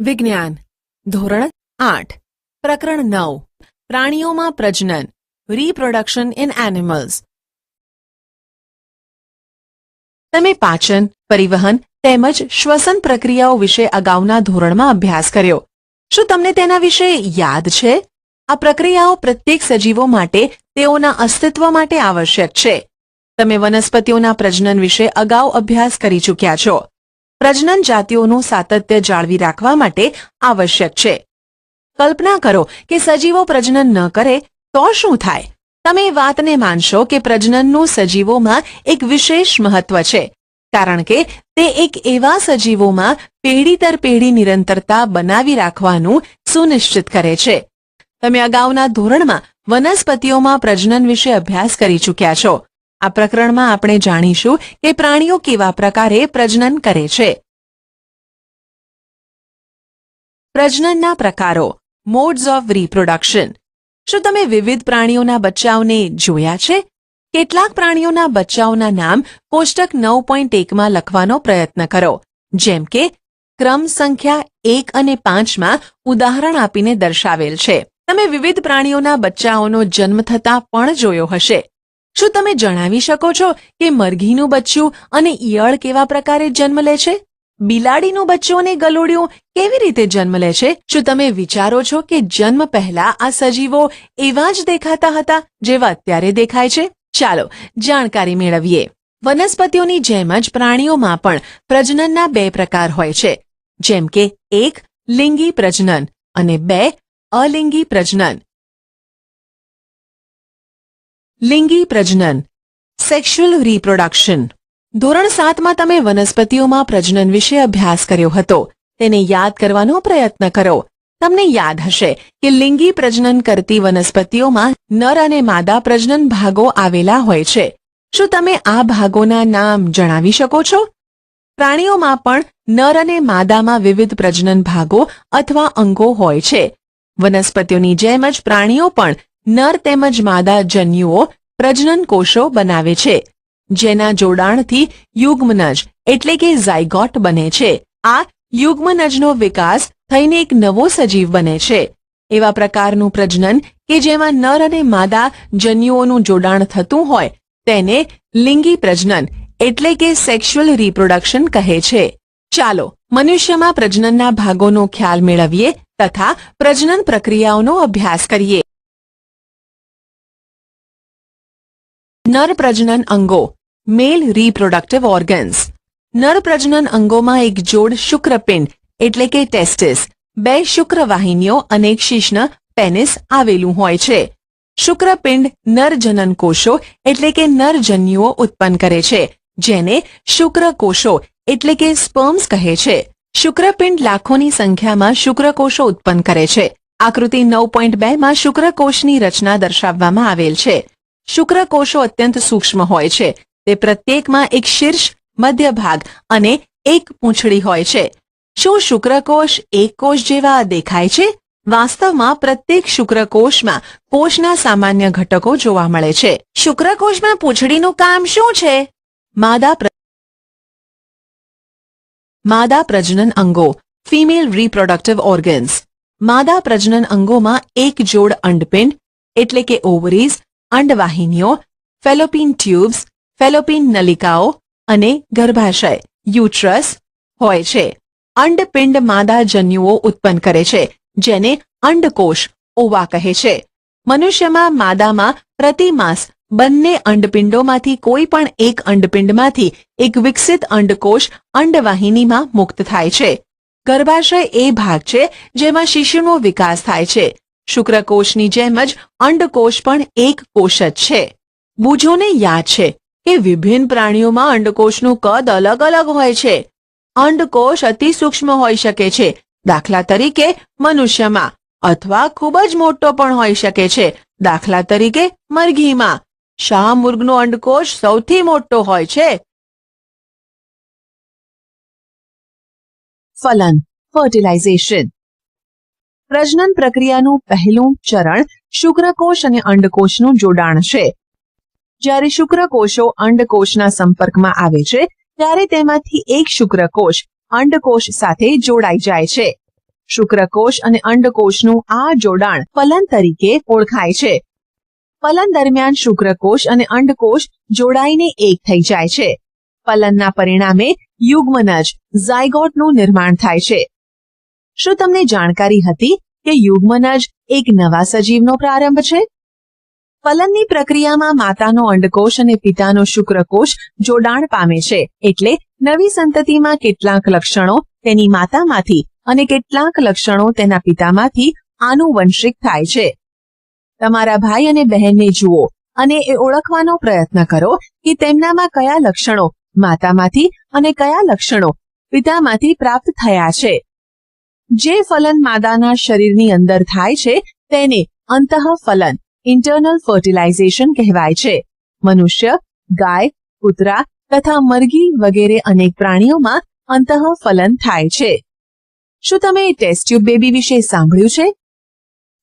વિજ્ઞાન, ધોરણ આઠ, પ્રકરણ નવ, પ્રાણીઓમાં પ્રજનન રીપ્રોડક્શન ઇન એનિમલ્સ તમે પાચન, પરિવહન તેમજ શ્વસન પ્રક્રિયાઓ વિશે અગાઉના ધોરણમાં અભ્યાસ કર્યો. શું તમને તેના વિશે યાદ છે? આ પ્રક્રિયાઓ પ્રત્યેક સજીવો માટે તેઓના અસ્તિત્વ માટે આવશ્યક છે. તમે વનસ્પતિઓના પ્રજનન વિશે અગાઉ અભ્યાસ કરી ચૂક્યા છો. પ્રજનન જાતિઓનું સાતત્ય જાળવી રાખવા માટે આવશ્યક છે. કલ્પના કરો કે સજીવો પ્રજનન ન કરે તો શું થાય? તમે વાતને માનશો કે પ્રજનનનું સજીવોમાં એક વિશેષ મહત્વ છે, કારણ કે તે એક એવા સજીવોમાં પેઢી દર પેઢી નિરંતરતા બનાવી રાખવાનું સુનિશ્ચિત કરે છે. તમે અગાઉના ધોરણમાં વનસ્પતિઓમાં પ્રજનન વિશે અભ્યાસ કરી ચૂક્યા છો. આ પ્રકરણમાં આપણે જાણીશું કે પ્રાણીઓ કેવા પ્રકારે પ્રજનન કરે છે. પ્રજનનના પ્રકારો મોડ્સ ઓફ રિપ્રોડક્શન શું તમે વિવિધ પ્રાણીઓના બચ્ચાઓને જોયા છે? કેટલાક પ્રાણીઓના બચ્ચાઓના નામ કોષ્ટક નવ પોઈન્ટ એકમાં લખવાનો પ્રયત્ન કરો, જેમ કે, ક્રમ સંખ્યા એક અને પાંચમાં ઉદાહરણ આપીને દર્શાવેલ છે. તમે વિવિધ પ્રાણીઓના બચ્ચાઓનો જન્મ થતા પણ જોયો હશે. શું તમે જણાવી શકો છો કે મરઘીનું બચ્ચું અને ઈયળ કેવા પ્રકારે જન્મ લે છે? બિલાડીનું બચ્ચું અને ગલુડિયું કેવી રીતે જન્મ લે છે? શું તમે વિચારો છો કે જન્મ પહેલા આ સજીવો એવા જ દેખાતા હતા જેવા અત્યારે દેખાય છે? ચાલો, જાણકારી મેળવીએ. વનસ્પતિઓની જેમ જ પ્રાણીઓમાં પણ પ્રજનનના બે પ્રકાર હોય છે. જેમ કે, એક, લિંગી પ્રજનન અને બે, અલિંગી પ્રજનન. લિંગી પ્રજનન. સેક્સ્યુઅલ રિપ્રોડક્શન ધોરણ સાતમાં તમે વનસ્પતિઓમાં પ્રજનન વિશે અભ્યાસ કર્યો હતો. તેને યાદ કરવાનો પ્રયત્ન કરો. તમને યાદ હશે કે લિંગી પ્રજનન કરતી વનસ્પતિઓમાં નર અને માદા પ્રજનન ભાગો આવેલા હોય છે. શું તમે આ ભાગોના નામ જણાવી શકો છો? પ્રાણીઓમાં પણ નર અને માદામાં વિવિધ પ્રજનન ભાગો અથવા અંગો હોય છે. વનસ્પતિઓની જેમ જ પ્રાણીઓ પણ નર તેમજ માદા જન્યુઓ પ્રજનન કોષો બનાવે છે. જેના જોડાણથી યુગ્મનજ એટલે કે ઝાયગોટ બને છે. આ યુગ્મનજનો વિકાસ થઈને એક નવો સજીવ બને છે. એવા પ્રકારનું પ્રજનન કે જેમાં નર અને માદા જન્યુઓનું જોડાણ થતું હોય તેને લિંગી પ્રજનન એટલે કે સેક્સ્યુઅલ રિપ્રોડક્શન કહે છે. ચાલો મનુષ્યમાં પ્રજનનના ભાગોનો ખ્યાલ મેળવીએ તથા પ્રજનન પ્રક્રિયાઓનો અભ્યાસ કરીએ. નર પ્રજનન અંગો મેલ રિપ્રોડક્ટિવ ઓર્ગન્સ નર પ્રજનન અંગોમાં એક જોડ શુક્રપિંડ, એટલે કે ટેસ્ટિસ બે શુક્રવાહિનીઓ અને એક શિશ્ન પેનિસ આવેલું હોય છે. શુક્રપિંડ નરજનન કોષો, એટલે કે નરજન્યુઓ ઉત્પન્ન કરે છે, જેને શુક્રકોષો, એટલે કે સ્પર્મ્સ કહે છે. શુક્રપિંડ લાખોની સંખ્યામાં શુક્રકોષો ઉત્પન્ન કરે છે. આકૃતિ નવ પોઈન્ટ બેમાં શુક્રકોષની રચના દર્શાવવામાં આવેલ છે. શુક્રકોષો અત્યંત સૂક્ષ્મ હોય છે. તે પ્રત્યેકમાં એક શીર્ષ, મધ્ય ભાગ અને એક પૂંછડી હોય છે. શું શુક્રકોષ એક કોષ જેવા દેખાય છે? વાસ્તવમાં પ્રત્યેક શુક્રકોષમાં કોષના સામાન્ય ઘટકો જોવા મળે છે. શુક્રકોષમાં પૂંછડીનું કામ શું છે? માદા માદા પ્રજનન અંગો ફિમેલ રિપ્રોડક્ટિવ ઓર્ગન્સ માદા પ્રજનન અંગોમાં એક જોડ અંડપિંડ, એટલે કે ઓવરીઝ અંડવાહિનીઓ ફેલોપિન ટ્યુબ્સ, ફેલોપિન નલિકાઓ અને ગર્ભાશય, યુટ્રસ હોય છે. અંડપિંડ માદા જન્યુઓ ઉત્પન્ન કરે છે, જેને અંડકોષ ઓવા કહે છે. મનુષ્યમાં માદામાં પ્રતિમાસ બંને અંડપિંડોમાંથી કોઈ પણ એક અંડપિંડમાંથી એક વિકસિત અંડકોષ અંડવાહિનીમાં મુક્ત થાય છે. ગર્ભાશય એ ભાગ છે જેમાં શિશુનો વિકાસ થાય છે. શુક્રકોષની જેમ જ અંડકોષ પણ એક કોષ જ છે. બુજોને યાદ છે કે વિભિન્ન પ્રાણીઓમાં અંડકોષનું કદ અલગ અલગ હોય છે. અંડકોષ અતિ સૂક્ષ્મ હોઈ શકે છે દાખલા તરીકે મનુષ્યમાં, અથવા ખૂબ જ મોટો પણ હોઈ શકે છે દાખલા તરીકે મરઘીમાં. શાહમૃગનો અંડકોષ સૌથી મોટો હોય છે? ફલન ફર્ટિલાઇઝેશન પ્રજનન પ્રક્રિયાનું પહેલું ચરણ શુક્રકોષ અને અંડકોષનું જોડાણ છે. જ્યારે શુક્રકોષો અંડકોષના સંપર્કમાં આવે છે, ત્યારે તેમાંથી એક શુક્રકોષ અંડકોષ સાથે જોડાઈ જાય છે. શુક્રકોષ અને અંડકોષનું આ જોડાણ ફલન તરીકે ઓળખાય છે. ફલન દરમિયાન શુક્રકોષ અને અંડકોષ જોડાઈને એક થઈ જાય છે. ફલનના પરિણામે યુગ્મનજ ઝાયગોટનું નિર્માણ થાય છે. શું તમને જાણકારી હતી કે યુગ્મનજ એક નવા સજીવનો પ્રારંભ છે? ફલનની પ્રક્રિયામાં માતાનો અંડકોષ અને પિતાનો શુક્રકોષ જોડાણ પામે છે, એટલે નવી સંતતિમાં કેટલાક લક્ષણો તેની માતામાંથી અને કેટલાક લક્ષણો તેના પિતામાંથી આનુવંશિક થાય છે. તમારા ભાઈ અને બહેનને જુઓ અને એ ઓળખવાનો પ્રયત્ન કરો કે તેમનામાં કયા લક્ષણો માતામાંથી અને કયા લક્ષણો પિતામાંથી પ્રાપ્ત થયા છે. જે ફલન માદાના શરીરની અંદર થાય છે, તેને અંતઃફલન ઇન્ટરનલ ફર્ટિલાઇઝેશન કહેવાય છે. મનુષ્ય, ગાય, કૂતરા તથા મરઘી વગેરે અનેક પ્રાણીઓમાં અંતઃફલન થાય છે. શું તમે ટેસ્ટ્યુબ બેબી વિશે સાંભળ્યું છે?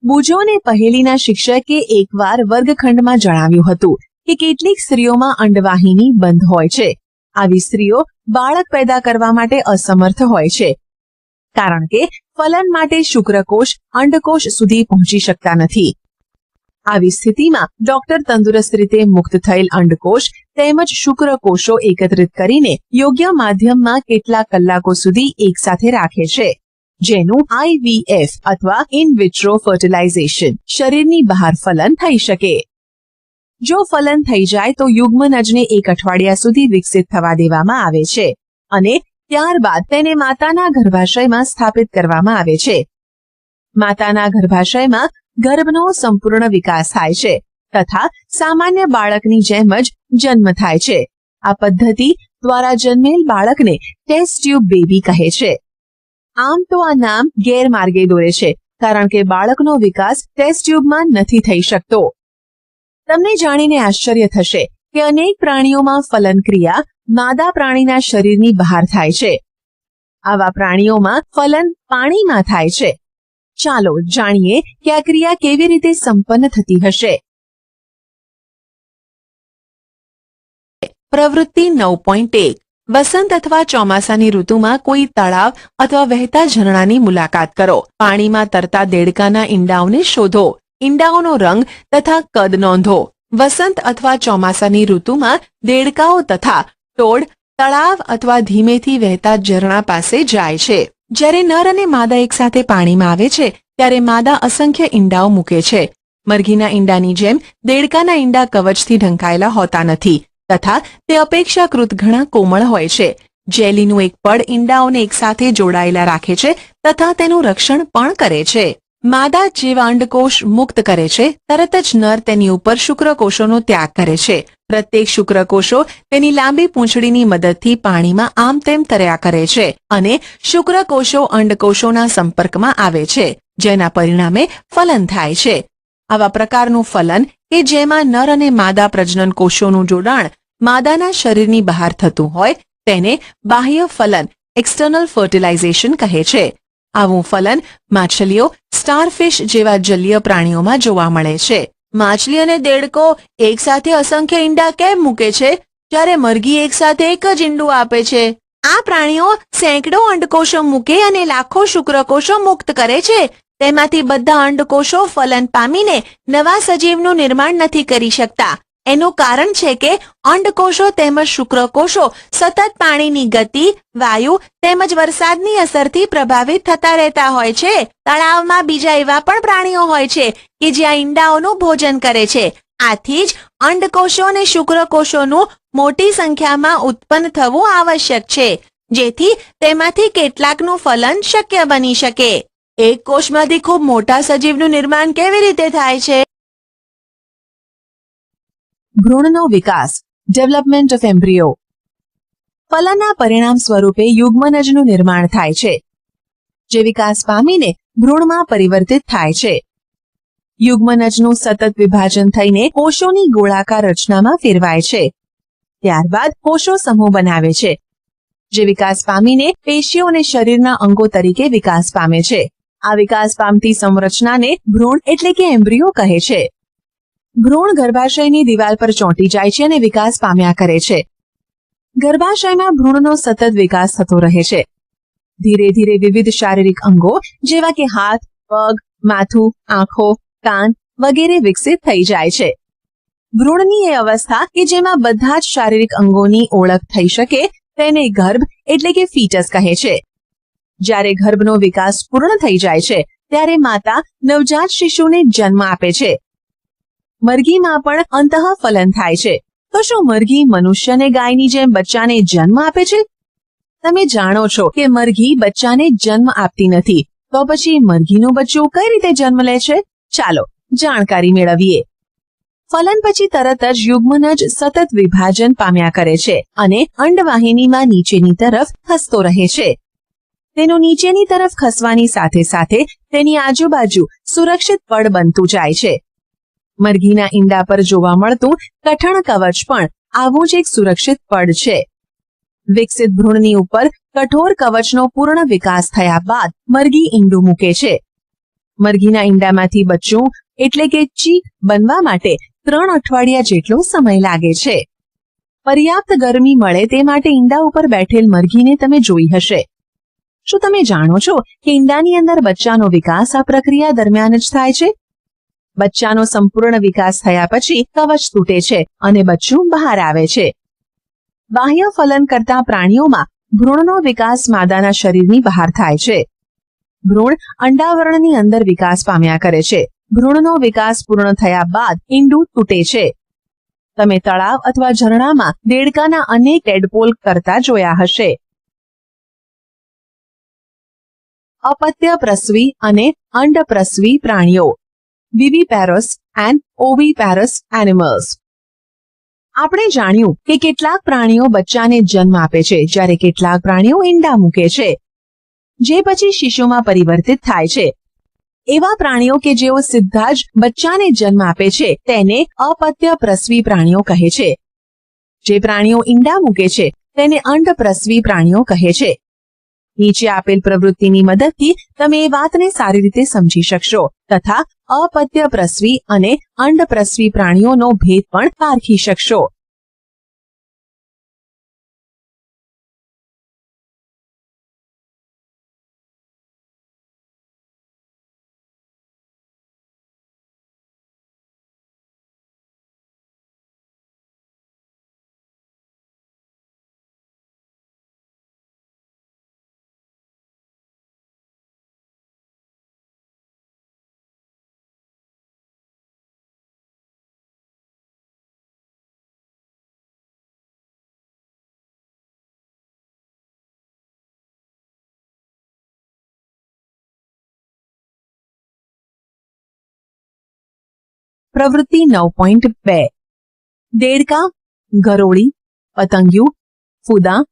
બુજોને પહેલીના શિક્ષકે એકવાર વર્ગખંડમાં જણાવ્યું હતું કે કેટલીક સ્ત્રીઓમાં અંડવાહિની બંધ હોય છે. આવી સ્ત્રીઓ બાળક પેદા કરવા માટે અસમર્થ હોય છે. કારણ કે ફલન માટે શુક્રકોષ અંડકોષ સુધી પહોંચી શકતા નથી. આવી સ્થિતિમાં ડોક્ટર તંદુરસ્ત રીતે મુક્ત થયેલ અંડકોષ તેમજ શુક્રકોષો એકત્રિત કરીને યોગ્ય માધ્યમમાં કેટલા કલાકો સુધી એકસાથે રાખે છે. જેનું આઈવીએફ અથવા ઇન વિટ્રો ફર્ટિલાઇઝેશન શરીરની બહાર ફલન થઈ શકે. જો ફલન થઈ જાય તો યુગ્મનજને એક અઠવાડિયા સુધી વિકસિત થવા દેવામાં આવે છે. અને ત્યારબાદ તેને માતાના ગર્ભાશયમાં સ્થાપિત કરવામાં આવે છે. માતાના ગર્ભાશયમાં ગર્ભનો સંપૂર્ણ વિકાસ થાય છે તથા સામાન્ય બાળકની જેમ જ જન્મ થાય છે. આ પદ્ધતિ દ્વારા જન્મેલ બાળકને ટેસ્ટ ટ્યુબ બેબી કહે છે. આમ તો આ નામ ગેરમાર્ગે દોરે છે, કારણ કે બાળકનો વિકાસ ટેસ્ટ ટ્યુબમાં નથી થઈ શકતો. તમને જાણીને આશ્ચર્ય થશે કે અનેક પ્રાણીઓમાં ફલન ક્રિયા માદા પ્રાણીના શરીરની બહાર થાય છે. આવા પ્રાણીઓમાં ફલન પાણીમાં થાય છે. ચાલો જાણીએ કે આ ક્રિયા કેવી રીતે સંપન્ન થતી હશે. પ્રવૃત્તિ નવ પોઈન્ટ એક. વસંત અથવા ચોમાસાની ઋતુમાં કોઈ તળાવ અથવા વહેતા ઝરણાની મુલાકાત કરો. પાણીમાં તરતા દેડકાના ઈંડાઓને શોધો. ઈંડાઓનો રંગ તથા કદ નોંધો. વસંત અથવા ચોમાસાની ઋતુમાં દેડકાઓ તથા ટોળ, તળાવ અથવા ધીમેથી વહેતા ઝરણા પાસે જાય છે. જ્યારે નર અને માદા એકસાથે પાણીમાં આવે છે, ત્યારે માદા અસંખ્ય ઈંડાઓ મૂકે છે. મરઘીના ઈંડાની જેમ દેડકાના ઈંડા કવચથી ઢંકાયેલા હોતા નથી તથા તે અપેક્ષાકૃત ઘણા કોમળ હોય છે. જેલીનું એક પડ ઈંડાઓને એકસાથે જોડાયેલા રાખે છે તથા તેનું રક્ષણ પણ કરે છે. માદા જેવા અંડકોષ મુક્ત કરે છે, તરત જ નર તેની ઉપર શુક્રકોષોનો ત્યાગ કરે છે. પ્રત્યેક શુક્રકોષો તેની લાંબી પૂંછડીની મદદથી પાણીમાં આમ તેમ તર્યા કરે છે અને શુક્રકોષો અંડકોષોના સંપર્કમાં આવે છે, જેના પરિણામે ફલન થાય છે. આવા પ્રકારનું ફલન કે જેમાં નર અને માદા પ્રજનન કોષોનું જોડાણ માદાના શરીરની બહાર થતું હોય, તેને બાહ્ય ફલન એક્સટર્નલ ફર્ટિલાઇઝેશન કહે છે. આવું ફલન માછલીઓ, સ્ટારફિશ જેવા જલીય પ્રાણીઓમાં જોવા મળે છે. માછલી અને દેડકો એકસાથે અસંખ્ય ઈંડા કેમ મૂકે છે? જ્યારે મરઘી એકસાથે એક જ ઈંડું આપે છે. આ પ્રાણીઓ સેંકડો અંડકોષો મૂકે અને લાખો શુક્રકોષો મુક્ત કરે છે. તેમાંથી બધા અંડકોષો ફલન પામીને નવા સજીવનું નિર્માણ નથી કરી શકતા. એનું કારણ છે કે અંડકોષો તેમજ શુક્રકોષો સતત પાણીની ગતિ, વાયુ તેમજ વરસાદની અસરથી પ્રભાવિત થતા રહેતા હોય છે. તળાવમાં બીજા એવા પણ પ્રાણીઓ હોય છે કે જ્યાં ઈંડાઓનું ભોજન કરે છે. આથી જ અંડકોષો અને શુક્રકોષોનું મોટી સંખ્યામાં ઉત્પન્ન થવું આવશ્યક છે, જેથી તેમાંથી કેટલાકનું ફલન શક્ય બની શકે. એક કોષમાંથી ખૂબ મોટા સજીવનું નિર્માણ કેવી રીતે થાય છે? ભ્રૂણનો વિકાસ ડેવલપમેન્ટ ઓફ એમ્બ્રિયો ફલનના પરિણામ સ્વરૂપે યુગ્મનજનું નિર્માણ થાય છે. જે વિકાસ પામીને ભ્રૂણમાં પરિવર્તિત થાય છે. યુગ્મનજનું સતત વિભાજન થઈને કોષોની ગોળાકાર રચનામાં ફેરવાય છે. ત્યારબાદ કોષો સમૂહ બનાવે છે. જે વિકાસ પામીને પેશીઓ અને શરીરના અંગો તરીકે વિકાસ પામે છે. આ વિકાસ પામતી સંરચનાને ભ્રૂણ એટલે કે એમ્બ્રિયો કહે છે. ભ્રૂણ ગર્ભાશયની દિવાલ પર ચોંટી જાય છે અને વિકાસ પામ્યા કરે છે. ગર્ભાશયમાં ભ્રૂણનો સતત વિકાસ થતો રહે છે. ધીરે ધીરે વિવિધ શારીરિક અંગો, જેવા કે હાથ, પગ, માથું, આંખો, કાન વગેરે વિકસિત થઈ જાય છે. ભ્રૂણની એ અવસ્થા કે જેમાં બધા જ શારીરિક અંગોની ઓળખ થઈ શકે, તેને ગર્ભ એટલે કે ફીટસ કહે છે. જ્યારે ગર્ભનો વિકાસ પૂર્ણ થઈ જાય છે, ત્યારે માતા નવજાત શિશુને જન્મ આપે છે. મરઘીમાં પણ અંતઃફલન થાય છે. તો શું મરઘી મનુષ્યને ગાયની જેમ બચ્ચાને જન્મ આપે છે? તમે જાણો છો કે મરઘી બચ્ચાને જન્મ આપતી નથી. તો પછી મરઘીનું બચ્ચું કઈ રીતે જન્મ લે છે? ચાલો, જાણકારી મેળવીએ. ફલન પછી તરત જ યુગ્મન જ સતત વિભાજન પામ્યા કરે છે અને અંડવાહિનીમાં નીચેની તરફ ખસતો રહે છે. તેનું નીચેની તરફ ખસવાની સાથે સાથે તેની આજુબાજુ સુરક્ષિત પડ બનતું જાય છે. મરઘીના ઈંડા પર જોવા મળતું કઠણ કવચ પણ આવું જ એક સુરક્ષિત પડ છે. વિકસિત ભ્રૂણની ઉપર કઠોર કવચનો પૂર્ણ વિકાસ થયા બાદ મરઘી ઈંડું મૂકે છે. મરઘીના ઈંડામાંથી બચ્ચું એટલે કે ચીક બનવા માટે ત્રણ અઠવાડિયા જેટલો સમય લાગે છે. પર્યાપ્ત ગરમી મળે તે માટે ઈંડા ઉપર બેઠેલ મરઘીને તમે જોઈ હશે. શું તમે જાણો છો કે ઈંડાની અંદર બચ્ચાનો વિકાસ આ પ્રક્રિયા દરમિયાન જ થાય છે? બચ્ચાનો સંપૂર્ણ વિકાસ થયા પછી કવચ તૂટે છે અને બચ્ચું બહાર આવે છે. બાહ્ય ફલન કરતા પ્રાણીઓમાં ભ્રૂણનો વિકાસ માદાના શરીરની બહાર થાય છે. ભ્રૂણ અંડાવરણની અંદર વિકાસ પામ્યા કરે છે. ભ્રૂણનો વિકાસ પૂર્ણ થયા બાદ ઈંડું તૂટે છે. તમે તળાવ અથવા ઝરણામાં દેડકાના અનેક ટેડપોલ કરતા જોયા હશે. અપત્ય પ્રસવી અને અંડપ્રસવી પ્રાણીઓ. વિવીપેરસ એન્ડ ઓવીપેરસ એનિમલ્સ આપણે જાણ્યું કે કેટલાક પ્રાણીઓ બચ્ચાને જન્મ આપે છે, જ્યારે કેટલાક પ્રાણીઓ ઈંડા મૂકે છે, જે પછી શિશુમાં પરિવર્તિત થાય છે. એવા પ્રાણીઓ કે જેઓ સીધા જ બચ્ચાને જન્મ આપે છે, તેને અપત્ય પ્રસવી પ્રાણીઓ કહે છે. જે પ્રાણીઓ ઈંડા મૂકે છે, તેને અંડપ્રસવી પ્રાણીઓ કહે છે. નીચે આપેલ પ્રવૃત્તિની મદદથી તમે એ વાતને સારી રીતે સમજી શકશો. તથા અપત્ય પ્રસવી અને અંડપ્રસવી પ્રાણીઓનો ભેદ પણ પારખી શકશો. પ્રવૃત્તિ નવ પોઈન્ટ બે. દેડકા, ગરોળી, પતંગિયું, ફૂદા,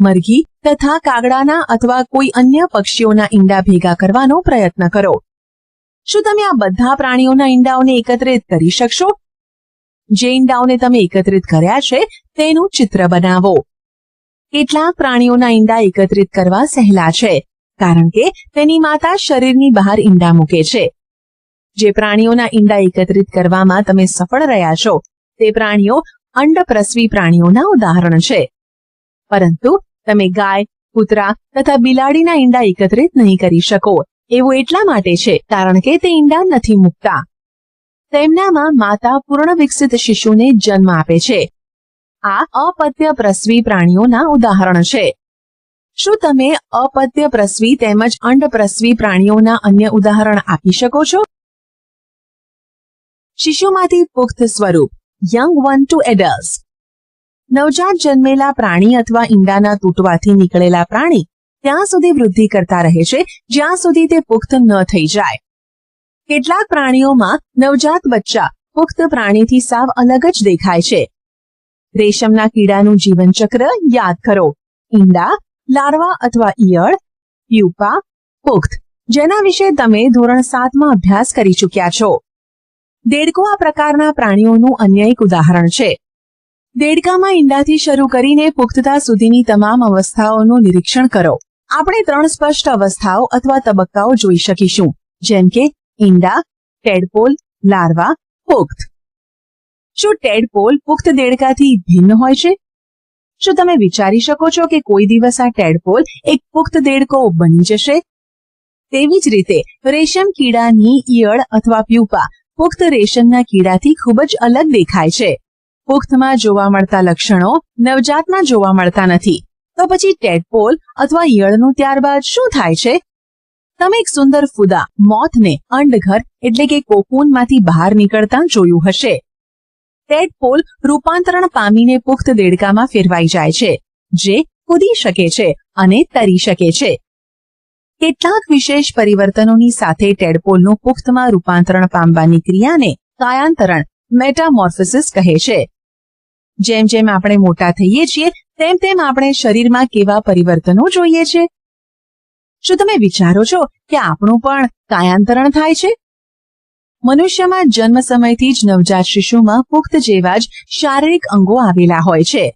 મરઘી તથા કાગડાના અથવા કોઈ અન્ય પક્ષીઓના ઈંડા ભેગા કરવાનો પ્રયત્ન કરો. શું તમે આ બધા પ્રાણીઓના ઈંડાઓને એકત્રિત કરી શકશો? જે ઈંડાઓને તમે એકત્રિત કર્યા છે, તેનું ચિત્ર બનાવો. કેટલાક પ્રાણીઓના ઈંડા એકત્રિત કરવા સહેલા છે? કારણ કે તેની માતા શરીરની બહાર ઈંડા મૂકે છે. જે પ્રાણીઓના ઈંડા એકત્રિત કરવામાં તમે સફળ રહ્યા છો, તે પ્રાણીઓ અંડપ્રસવી પ્રાણીઓના ઉદાહરણ છે. પરંતુ તમે ગાય, કૂતરા તથા બિલાડીના ઈંડા એકત્રિત નહીં કરી શકો, એવું એટલા માટે છે, કારણ કે તે ઈંડા નથી મૂકતા. તેમનામાં માતા પૂર્ણ વિકસિત શિશુને જન્મ આપે છે. આ અપત્ય પ્રસવી પ્રાણીઓના ઉદાહરણ છે. શું તમે અપત્ય પ્રસવી તેમજ અંડપ્રસવી પ્રાણીઓના અન્ય ઉદાહરણ આપી શકો છો? શિશુમાંથી પુખ્ત સ્વરૂપ યંગ વન ટુ એડલ્ટ નવજાત જન્મેલા પ્રાણી અથવા ઈંડાના તૂટવાથી નીકળેલા પ્રાણી ત્યાં સુધી વૃદ્ધિ કરતા રહે છે, જ્યાં સુધી તે પુખ્ત ન થઈ જાય. કેટલાક પ્રાણીઓમાં નવજાત બચ્ચા પુખ્ત પ્રાણીથી સાવ અલગ જ દેખાય છે. રેશમના કીડાનું જીવનચક્ર યાદ કરો. ઈંડા, લાર્વા અથવા ઈયળ પ્યુપા પુખ્ત, જેના વિશે તમે ધોરણ સાતમાં અભ્યાસ કરી ચૂક્યા છો. દેડકો આ પ્રકારના પ્રાણીઓનું અન્ય એક ઉદાહરણ છે. દેડકામાં ઈંડાથી શરૂ કરીને પુખ્તતા સુધીની તમામ અવસ્થાઓનું નિરીક્ષણ કરો. આપણે ત્રણ સ્પષ્ટ અવસ્થાઓ અથવા તબક્કાઓ જોઈ શકીશું. જેમ કે, ઈંડા, ટેડપોલ, લાર્વા, પુખ્ત. શું ટેડપોલ પુખ્ત દેડકાથી ભિન્ન હોય છે? શું તમે વિચારી શકો છો કે કોઈ દિવસ આ ટેડપોલ એક પુખ્ત દેડકો બની જશે? તેવી જ રીતે રેશમ કીડાની ઈયળ અથવા પ્યુપા પુખ્ત રેશમના કીડાથી ખૂબ જ અલગ દેખાય છે. પુખ્તમાં જોવા મળતા લક્ષણો નવજાતમાં જોવા મળતા નથી. તો પછી ટેડપોલ અથવા ઈયળનું ત્યારબાદ શું થાય છે? તમે એક સુંદર ફુદા મોથને અંડઘર એટલે કે કોકૂનમાંથી બહાર નીકળતા જોયું હશે. ટેડપોલ રૂપાંતરણ પામીને પુખ્ત દેડકામાં ફેરવાઈ જાય છે, જે કૂદી શકે છે અને તરી શકે છે. કેટલાક વિશેષ પરિવર્તનોની સાથે ટેડપોલનું પુખ્તમાં રૂપાંતરણ પામવાની ક્રિયાને કાયાંતરણ મેટામોર્ફિસિસ કહે છે. જેમ જેમ આપણે મોટા થઈએ છીએ, તેમ તેમ આપણે શરીરમાં કેવા પરિવર્તનો જોઈએ છે? શું તમે વિચારો છો કે આપણું પણ કાયાંતરણ થાય છે? મનુષ્યમાં જન્મ સમયથી જ નવજાત શિશુમાં પુખ્ત જેવા જ શારીરિક અંગો આવેલા હોય છે.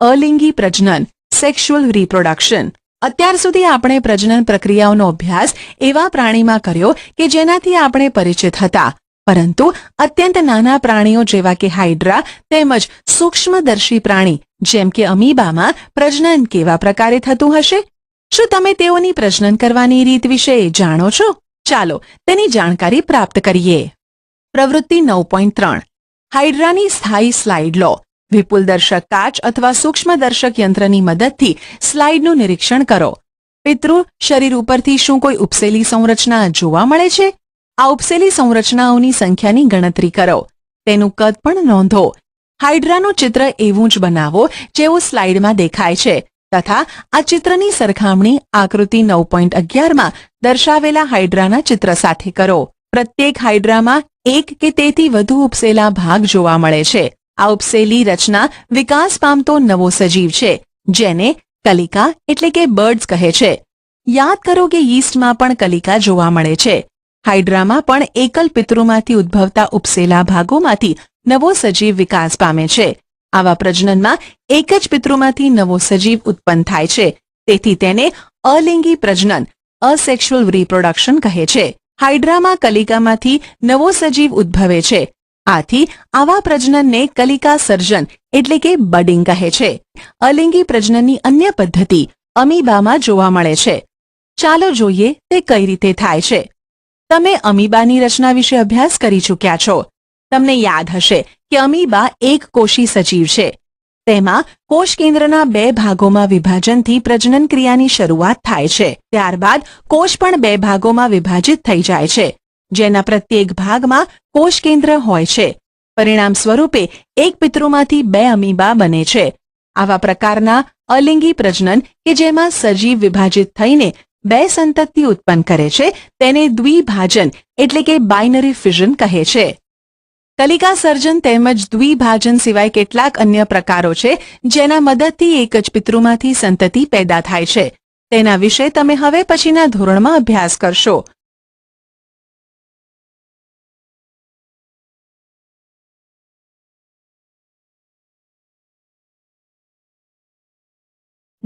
અલિંગી પ્રજનન સેક્સ્યુઅલ રિપ્રોડક્શન અત્યાર સુધી આપણે પ્રજનન પ્રક્રિયાઓનો અભ્યાસ એવા પ્રાણીમાં કર્યો કે જેનાથી આપણે પરિચિત હતા. પરંતુ અત્યંત નાના પ્રાણીઓ જેવા કે હાઇડ્રા તેમજ સૂક્ષ્મદર્શી પ્રાણી, જેમ કે અમીબામાં પ્રજનન કેવા પ્રકારે થતું હશે? શું તમે તેઓની પ્રજનન કરવાની રીત વિશે જાણો છો? ચાલો તેની જાણકારી પ્રાપ્ત કરીએ. પ્રવૃત્તિ નવ પોઈન્ટ ત્રણ. હાઇડ્રાની સ્થાયી સ્લાઇડ લો. વિપુલ દર્શક કાચ અથવા સૂક્ષ્મ દર્શક યંત્રની મદદથી સ્લાઇડનું નિરીક્ષણ કરો. પિતૃ, શરીર ઉપરથી શું કોઈ ઉપસેલી સંરચના જોવા મળે છે? આ ઉપસેલી સંરચનાઓની સંખ્યાની ગણતરી કરો. તેનું કદ પણ નોંધો. હાઇડ્રાનું ચિત્ર એવું જ બનાવો જેવું સ્લાઇડમાં દેખાય છે. તથા આ ચિત્રની સરખામણી આકૃતિ નવ પોઈન્ટ અગિયારમાં દર્શાવેલા હાઇડ્રાના ચિત્ર સાથે કરો. પ્રત્યેક હાઇડ્રામાં એક કે તેથી વધુ ઉપસેલા ભાગ જોવા મળે છે. આ ઉપસેલી રચના વિકાસ પામતો નવો સજીવ છે, જેને કલિકા એટલે કે બર્ડ્સ કહે છે. યાદ કરો કે યીસ્ટમાં પણ કલિકા જોવા મળે છે. હાઇડ્રામાં પણ એકલ પિતૃમાંથી ઉદ્ભવતા ઉપસેલા ભાગોમાંથી નવો સજીવ વિકાસ પામે છે. આવા પ્રજનનમાં એક જ પિતૃમાંથી નવો સજીવ ઉત્પન્ન થાય છે. તેથી તેને અલિંગી પ્રજનન, અસેક્સ્યુઅલ રિપ્રોડક્શન કહે છે. હાઇડ્રામાં કલિકામાંથી નવો સજીવ ઉદ્ભવે છે. આથી આવા પ્રજનનને કલિકા સર્જન એટલે કે બડિંગ કહે છે. અલિંગી પ્રજનનની અન્ય પદ્ધતિ અમીબામાં જોવા મળે છે. ચાલો જોઈએ તે કઈ રીતે થાય છે. તમે અમીબાની રચના વિશે અભ્યાસ કરી ચૂક્યા છો. તમને યાદ હશે કે અમીબા એક કોષી સજીવ છે. તેમાં કોષ કેન્દ્રના બે ભાગોમાં વિભાજનથી પ્રજનન ક્રિયાની શરૂઆત થાય છે. ત્યારબાદ કોષ પણ બે ભાગોમાં વિભાજિત થઈ જાય છે. જેના પ્રત્યેક ભાગમાં કોષ કેન્દ્ર હોય છે. પરિણામ સ્વરૂપે એક પિતૃમાંથી બે અમીબા બને છે. આવા પ્રકારના અલિંગી પ્રજનન કે જેમાં સજીવ વિભાજિત થઈને બે સંતતિ ઉત્પન્ન કરે છે, તેને દ્વિભાજન એટલે કે બાઇનરી ફિઝન કહે છે. કલિકા સર્જન તેમજ દ્વિભાજન સિવાય કેટલાક અન્ય પ્રકારો છે, જેના મદદથી એક જ પિતૃમાંથી સંતતિ પેદા થાય છે. તેના વિશે તમે હવે પછીના ધોરણમાં અભ્યાસ કરશો.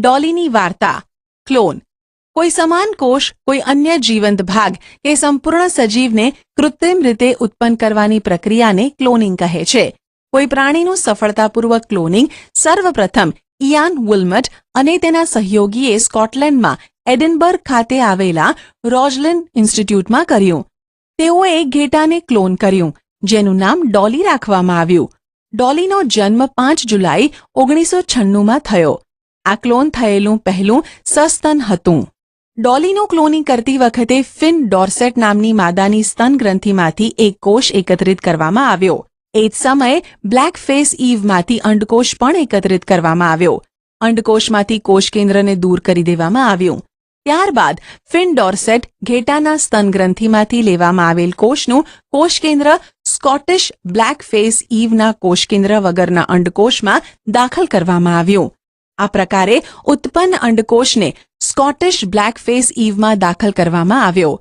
ડોલીની વાર્તા. ક્લોન. કોઈ સમાન કોષ, કોઈ અન્ય જીવંત ભાગ કે સંપૂર્ણ સજીવને કૃત્રિમ રીતે ઉત્પન્ન કરવાની પ્રક્રિયાને ક્લોનિંગ કહે છે. કોઈ પ્રાણીનું સફળતાપૂર્વક ક્લોનિંગ સર્વપ્રથમ ઇયાન વુલમટ અને તેના સહયોગીએ સ્કોટલેન્ડમાં એડિનબર્ગ ખાતે આવેલા રોજલેન ઇન્સ્ટિટ્યૂટમાં કર્યું. તેઓએ ઘેટાને ક્લોન કર્યું, જેનું નામ ડોલી રાખવામાં આવ્યું. ડોલીનો જન્મ પાંચ જુલાઈ ઓગણીસો છન્નુંમાં થયો. આ ક્લોન થયેલું પહેલું સસ્તન હતું. ડોલીનું ક્લોનિંગ કરતી વખતે ફિન ડોર્સેટ નામની માદાની સ્તન ગ્રંથિમાંથી એક કોષ એકત્રિત કરવામાં આવ્યો. એ જ સમયે બ્લેક ફેસ ઈવમાંથી અંડકોષ પણ એકત્રિત કરવામાં આવ્યો. અંડકોષમાંથી કોષ કેન્દ્રને દૂર કરી દેવામાં આવ્યું. ત્યારબાદ ફિન ડોર્સેટ ઘેટાના સ્તન ગ્રંથિમાંથી લેવામાં આવેલ કોષનું કોષ કેન્દ્ર સ્કોટિશ બ્લેક ફેસ ઈવના કોષ કેન્દ્ર વગરના અંડકોષમાં દાખલ કરવામાં આવ્યું. આ પ્રકારે ઉત્પન્ન અંડકોષને સ્કોટિશ બ્લેક ફેસ ઈવમાં દાખલ કરવામાં આવ્યો.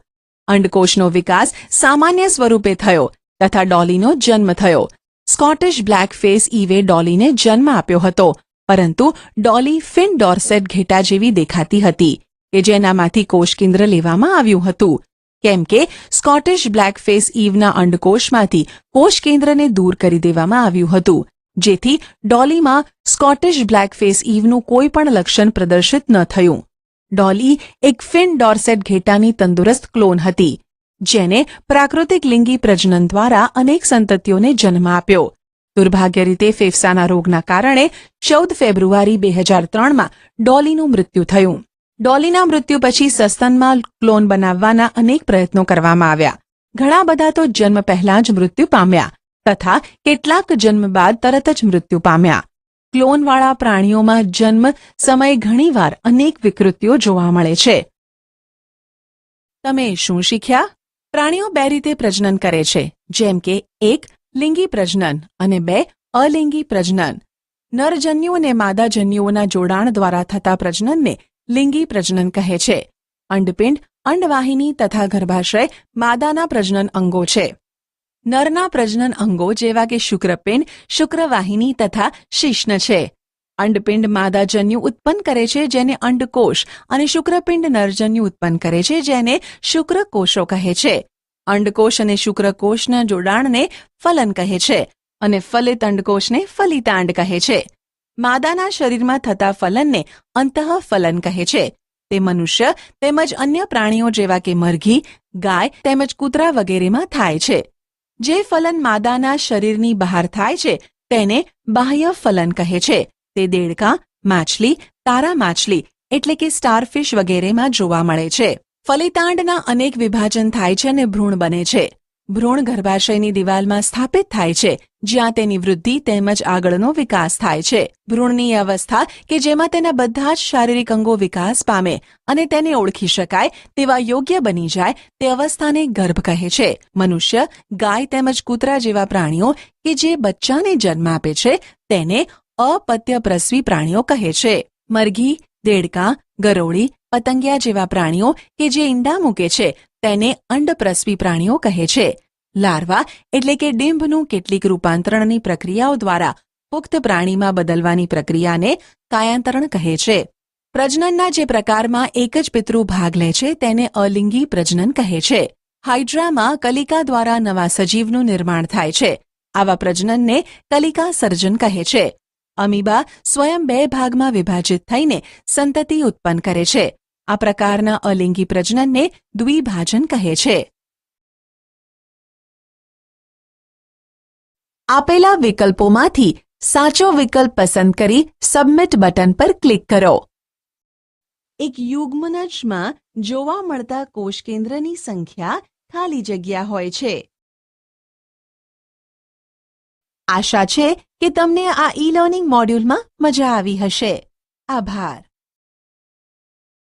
અંડકોષનો વિકાસ સામાન્ય સ્વરૂપે થયો તથા ડોલીનો જન્મ થયો. સ્કોટિશ બ્લેક ફેસ ઈવે ડોલીને જન્મ આપ્યો હતો, પરંતુ ડોલી ફિન ડોર્સેટ ઘેટા જેવી દેખાતી હતી, કે જેનામાંથી કોષકેન્દ્ર લેવામાં આવ્યું હતું. કેમ કે સ્કોટિશ બ્લેકફેસ ઈવના અંડકોષમાંથી કોષકેન્દ્રને દૂર કરી દેવામાં આવ્યું હતું. જેથી ડોલીમાં સ્કોટિશ બ્લેકફેસ ઈવનું કોઈ પણ લક્ષણ પ્રદર્શિત ન થયું. ડોલી એક ફિન ડોર્સેટ ઘેટાની તંદુરસ્ત ક્લોન હતી, જેને પ્રાકૃતિક લિંગી પ્રજનન દ્વારા અનેક સંતતિઓને જન્મ આપ્યો. દુર્ભાગ્ય રીતે ફેફસાના રોગના કારણે ચૌદ ફેબ્રુઆરી બે હજાર ત્રણમાં ડોલીનું મૃત્યુ થયું. ડોલીના મૃત્યુ પછી સસ્તનમાં ક્લોન બનાવવાના અનેક પ્રયત્નો કરવામાં આવ્યા. ઘણા બધા તો જન્મ પહેલા જ મૃત્યુ પામ્યા. તથા કેટલાક જન્મ બાદ તરત જ મૃત્યુ પામ્યા. ક્લોનવાળા પ્રાણીઓમાં જન્મ સમય ઘણીવાર અનેક વિકૃતિઓ જોવા મળે છે. તમે શું શીખ્યા? પ્રાણીઓ બે રીતે પ્રજનન કરે છે. જેમ કે, એક, લિંગી પ્રજનન અને બે, અલિંગી પ્રજનન. નરજન્યુ અને માદાજન્યુઓના જોડાણ દ્વારા થતા પ્રજનનને લિંગી પ્રજનન કહે છે. અંડપિંડ, અંડવાહિની તથા ગર્ભાશય માદાના પ્રજનન અંગો છે. નરના પ્રજનન અંગો જેવા કે શુક્રપિંડ, શુક્રવાહિની તથા શિશ્ન છે. અંડપિંડ માદાજન્યુ ઉત્પન્ન કરે છે જેને અંડકોષ અને શુક્રપિંડ નરજન્યુ ઉત્પન્ન કરે છે જેને શુક્રકોષો કહે છે. અંડકોષ અને શુક્રકોષના જોડાણને ફલન કહે છે અને ફલિત અંડકોષને ફલિતાંડ કહે છે. માદાના શરીરમાં થતા ફલનને અંતઃફલન કહે છે. તે મનુષ્ય તેમજ અન્ય પ્રાણીઓ જેવા કે મરઘી, ગાય તેમજ કૂતરા વગેરેમાં થાય છે. જે ફલન માદાના શરીરની બહાર થાય છે, તેને બાહ્ય ફલન કહે છે. તે દેડકા, માછલી, તારા માછલી, એટલે કે સ્ટારફિશ વગેરેમાં જોવા મળે છે. ફલિતાંડના અનેક વિભાજન થાય છે અને ભ્રૂણ બને છે. ભ્રૂણ ગર્ભાશયની દિવાલમાં સ્થાપિત થાય છે, જ્યાં તેની વૃદ્ધિ તેમજ આગળનો વિકાસ થાય છે. ભ્રૂણની અવસ્થા કે જેમાં તેના બધા જ શારીરિક અંગો વિકાસ પામે અને તેને ઓળખી શકાય તેવા યોગ્ય બની જાય તે અવસ્થાને ગર્ભ કહે છે. મનુષ્ય, ગાય તેમજ કૂતરા જેવા પ્રાણીઓ કે જે બચ્ચાને જન્મ આપે છે, તેને અપત્ય પ્રસવી પ્રાણીઓ કહે છે. મરઘી, દેડકા, ગરોળી પતંગિયા જેવા પ્રાણીઓ કે જે ઈંડા મૂકે છે, તેને અંડપ્રસવી પ્રાણીઓ કહે છે. લાર્વા એટલે કે ડિંભનું કેટલીક રૂપાંતરણની પ્રક્રિયાઓ દ્વારા પુખ્ત પ્રાણીમાં બદલવાની પ્રક્રિયાને કાયાંતરણ કહે છે. પ્રજનનના જે પ્રકારમાં એક જ પિતૃ ભાગ લે છે, તેને અલિંગી પ્રજનન કહે છે. હાઇડ્રામાં કલિકા દ્વારા નવા સજીવનું નિર્માણ થાય છે. આવા પ્રજનનને કલિકા સર્જન કહે છે. અમીબા સ્વયં બે ભાગમાં વિભાજિત થઈને સંતતિ ઉત્પન્ન કરે છે. આ પ્રકારના અલિંગી પ્રજનનને દ્વિભાજન કહે છે. આપેલા વિકલ્પોમાંથી સાચો વિકલ્પ પસંદ કરી સબમિટ બટન પર ક્લિક કરો. એક યુગ્મનજમાં જોવા મળતા કોષકેન્દ્રની સંખ્યા ખાલી જગ્યા હોય છે. આશા છે કે તમને આ ઈ લર્નિંગ મોડ્યુલમાં મજા આવી હશે. આભાર.